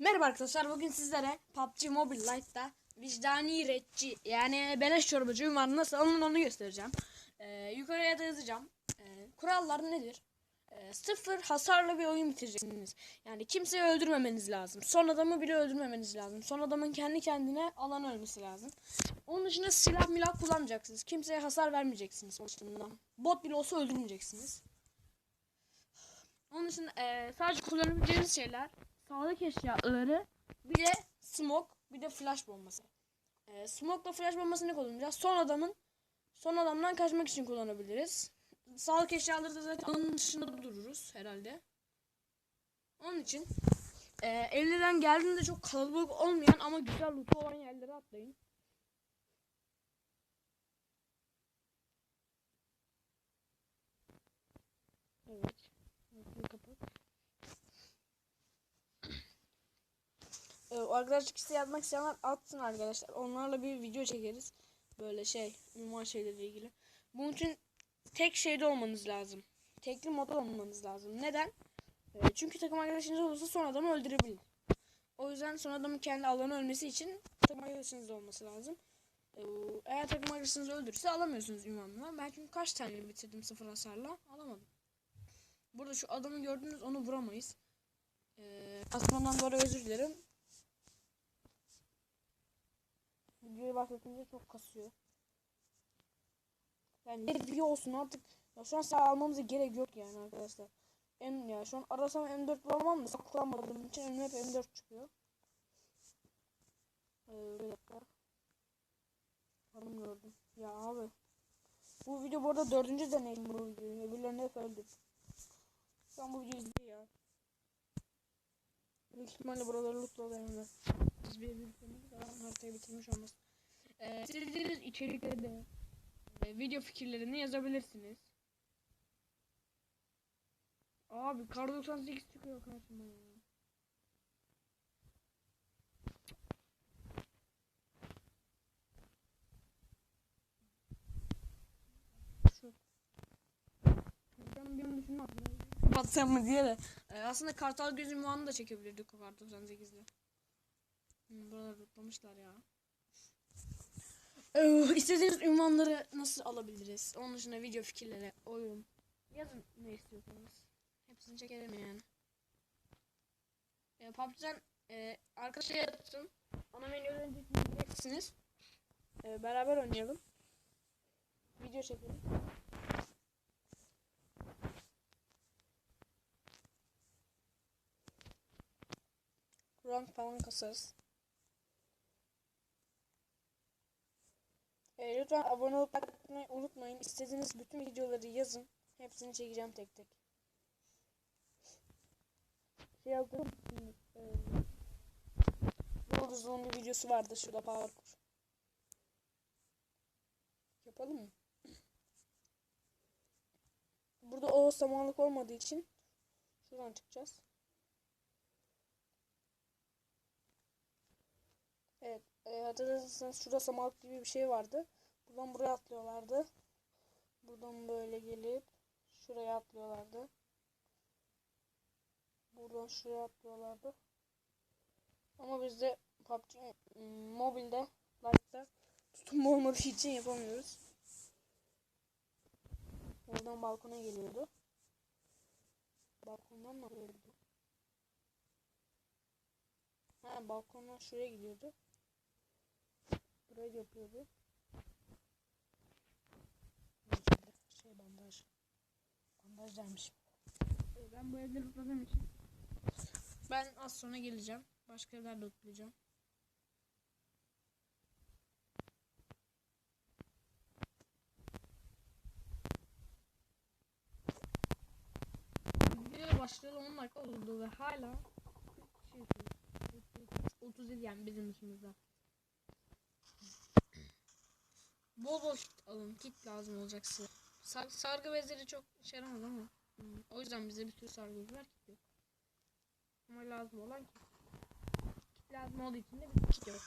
Merhaba arkadaşlar bugün sizlere PUBG Mobile Lite'da vicdani retçi yani beleş çorbacı ünvanı nasıl alınır onu göstereceğim. Ee, yukarıya da yazacağım. Ee, kurallar nedir? Ee, sıfır hasarlı bir oyun bitireceksiniz. Yani kimseyi öldürmemeniz lazım. Son adamı bile öldürmemeniz lazım. Son adamın kendi kendine alan ölmesi lazım. Onun dışında silah milah kullanmayacaksınız. Kimseye hasar vermeyeceksiniz. Bot bile olsa öldürmeyeceksiniz. Onun için eee, sadece kullanabileceğiniz şeyler sağlık eşyaları bir de smoke bir de flash bombası. Eee smoke'la flash bombasını kullanacağız. Son adamın son adamdan kaçmak için kullanabiliriz. Sağlık eşyaları da zaten onun dışında dururuz herhalde. Onun için eee elden geldiğinde çok kalabalık olmayan ama güzel loot olan yerlere atlayın. Ee, arkadaşlık isteği yazmak isteyenler atsın arkadaşlar. Onlarla bir video çekeriz. Böyle şey, ünvan şeyleriyle ilgili. Bunun için tek şeyde olmanız lazım. Tekli modda olmanız lazım. Neden? Ee, çünkü takım arkadaşınız olursa son adamı öldürebilir. O yüzden son adamın kendi alanı ölmesi için takım arkadaşınız olması lazım. Ee, eğer takım arkadaşınız öldürürse alamıyorsunuz ünvanını. Ben çünkü kaç tane bitirdim sıfır hasarla alamadım. Burada şu adamı gördünüz onu vuramayız. Ee, Asmandan doğru özür dilerim. Videoyu başlatınca çok kasıyor. Yani bir video olsun artık. Ya şu an sağ almamıza gerek yok yani arkadaşlar. En ya şu an arasam M4 bulamam da sağ kullanmadığım için önüme hep M4 çıkıyor. Ee, bir dakika. Hanım gördüm. Ya abi. Bu video bu arada dördüncü deneyim bu videoyu. Öbürlerinde hep öldüm. An bu videoyu izliyor ya. Büyük ihtimalle buraları lootla dayanır. Biz bir ama haritayı bitirmiş olmaz. Ee, istediğiniz içerikleri de e, video fikirlerini yazabilirsiniz. Abi kar 98 çıkıyor karşıma ya. Batsam mı diye de. Ee, aslında Kartal Gözü Muan'ı da çekebilirdik o kar 98'de. Hmm, buraları tutlamışlar ya. Ee, istediğiniz ünvanları nasıl alabiliriz? Onun dışında video fikirleri, oyun. Yazın ne istiyorsanız. Hepsini çekelim yani. E, PUBG'den e, arkadaşa yaratın. Ana menüden gideceksiniz. E, beraber oynayalım. Video çekelim. Rank falan kasarız. E, lütfen abone olup atmayı unutmayın. İstediğiniz bütün videoları yazın. Hepsini çekeceğim tek tek. Şey yazdım. E, Yıldızlı'nın bir videosu vardı. Şurada parkur. Yapalım mı? Burada o samanlık olmadığı için şuradan çıkacağız. Evet. E, hatırlarsanız şurada samanlık gibi bir şey vardı. Buradan buraya atlıyorlardı. Buradan böyle gelip şuraya atlıyorlardı. Buradan şuraya atlıyorlardı. Ama bizde PUBG m, mobilde like'da tutum olmadığı için yapamıyoruz. Oradan balkona geliyordu. Balkondan mı geliyordu? Ha balkondan şuraya gidiyordu. Burayı yapıyordu. Şey bandaj. Ee, Ben bu evleri tutmadığım için. Ben az sonra geleceğim. Başka evler de tutlayacağım. Videoya başlayalı 10 dakika oldu ve hala şey yapıyoruz. 37 yani bizim dışımızda. Bol bol kit alın. Kit lazım olacak size. Sar sargı bezleri çok işe yaramaz ama. Hmm, O yüzden bize bir sürü sargı kit yok. Ama lazım olan kit. Kit lazım olduğu için de bir kit yok.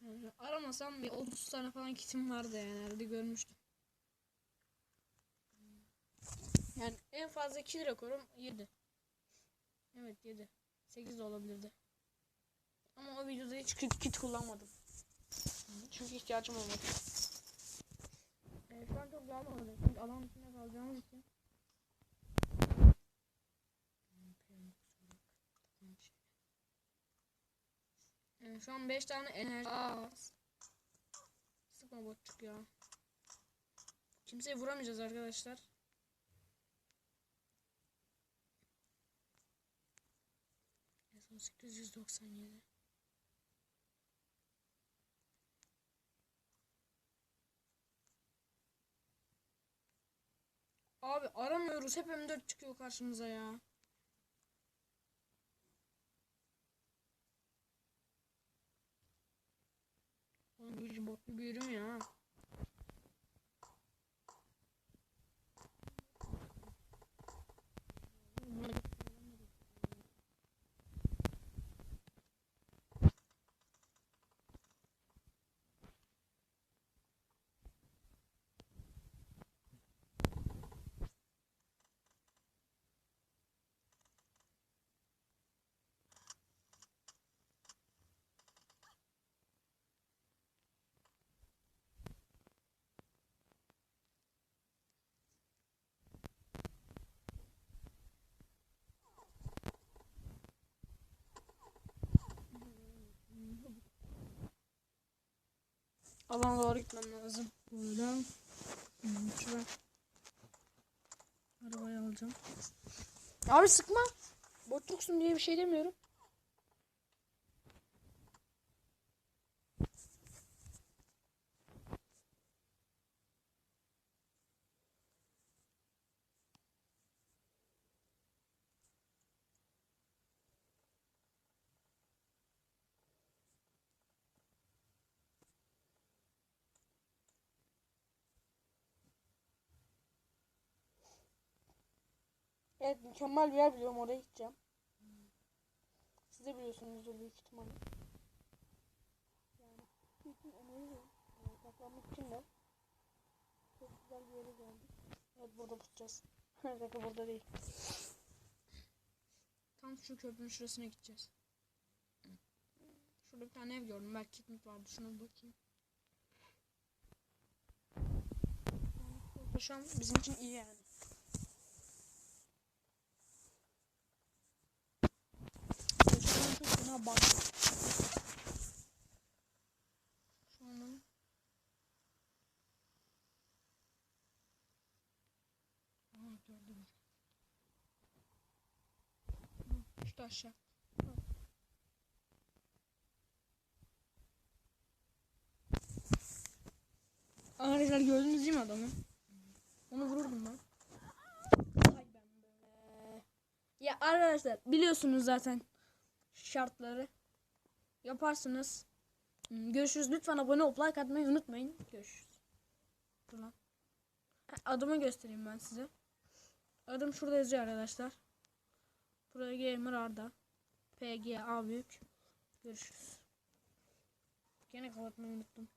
Yani aramasam bir 30 tane falan kitim vardı yani herhalde görmüştüm. Yani en fazla kill rekorum 7. Evet 7. 8 de olabilirdi. Ama o videoda hiç kit, kit kullanmadım. Çünkü ihtiyacım olmadı. Şu an çok zorlamadı. Çünkü alan içinde kalacağımız için. Ee, şu an 5 tane enerji az. Sıkma botçuk ya. Kimseyi vuramayacağız arkadaşlar. En son 897. Abi aramıyoruz. Hep M4 çıkıyor karşımıza ya. Oğlum büyücü botlu büyürüm ya. Alana doğru gitmem lazım. Buradan. Hmm, Şuradan. Arabayı alacağım. Abi sıkma. Botluksun diye bir şey demiyorum. Evet mükemmel bir yer biliyorum oraya gideceğim. Siz de biliyorsunuzdur büyük ihtimalle. Yani bütün. Yani saklanmak için de çok güzel bir yere geldik. Evet burada tutacağız. Şaka burada değil. Tam şu köprünün şurasına gideceğiz. Şurada bir tane ev gördüm. Belki kitmit vardı. Şuna bakayım. Şu an bizim için iyi yani. Şuradan çok fena bak. Şu an Aa, gördüm. Düştü aşağı. Arkadaşlar gördünüz değil mi adamı? Onu vururdum ben. Ya arkadaşlar biliyorsunuz zaten şartları. Yaparsınız. Görüşürüz. Lütfen abone olup like atmayı unutmayın. Görüşürüz. Dur lan. Adımı göstereyim ben size. Adım şurada yazıyor arkadaşlar. Buraya Gamer Arda. PGA büyük. Görüşürüz. Gene kapatmayı unuttum.